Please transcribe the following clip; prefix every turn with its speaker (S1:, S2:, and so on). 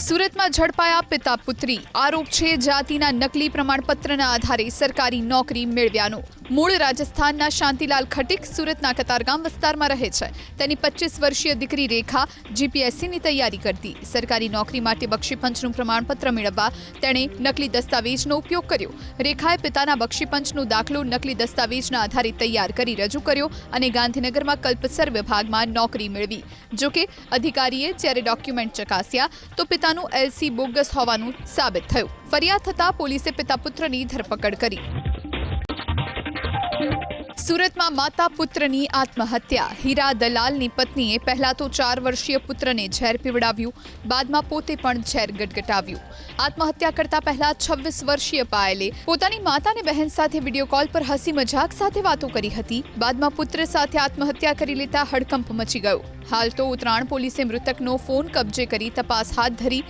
S1: સુરતમાં ઝડપાયા પિતા પુત્રી આરોપ છે જાતિના નકલી પ્રમાણપત્રના આધારે સરકારી નોકરી મેળવ્યાનો. મૂળ રાજસ્થાનના શાંતિલાલ ખટીક સુરતના કતારગામ વિસ્તારમાં રહે છે. તેની પચીસ વર્ષીય દીકરી રેખા જીપીએસસીની તૈયારી કરતી. સરકારી નોકરી માટે બક્ષીપંચનું પ્રમાણપત્ર મેળવવા તેણે નકલી દસ્તાવેજનો ઉપયોગ કર્યો. રેખાએ પિતાના બક્ષીપંચનો દાખલો નકલી દસ્તાવેજના આધારે તૈયાર કરી રજૂ કર્યો અને ગાંધીનગરમાં કલ્પસર વિભાગમાં નોકરી મેળવી. જોકે અધિકારીએ જ્યારે ડોક્યુમેન્ટ ચકાસ્યા તો પિતાનું એલસી બોગસ હોવાનું સાબિત થયું. ફરિયાદ થતાં પોલીસે પિતા પુત્રની ધરપકડ કરી. સુરતમાં માતા પુત્રની આત્મહત્યા. હીરા દલાલની પત્નીએ પહેલા તો ચાર વર્ષીય પુત્રને ઝેર પીવડાવ્યું, બાદમાં પોતે પણ ઝેર ગટગટાવ્યું. આત્મહત્યા કરતા પહેલા છવ્વીસ વર્ષીય પાયલે પોતાની માતાને બહેન સાથે વીડિયો કોલ પર હસી મજાક સાથે વાતો કરી હતી. બાદમાં પુત્ર સાથે આત્મહત્યા કરી લેતા હડકંપ મચી ગયો. હાલ તો ઉત્તરાયણ પોલીસે મૃતકનો ફોન કબજે કરી તપાસ હાથ ધરી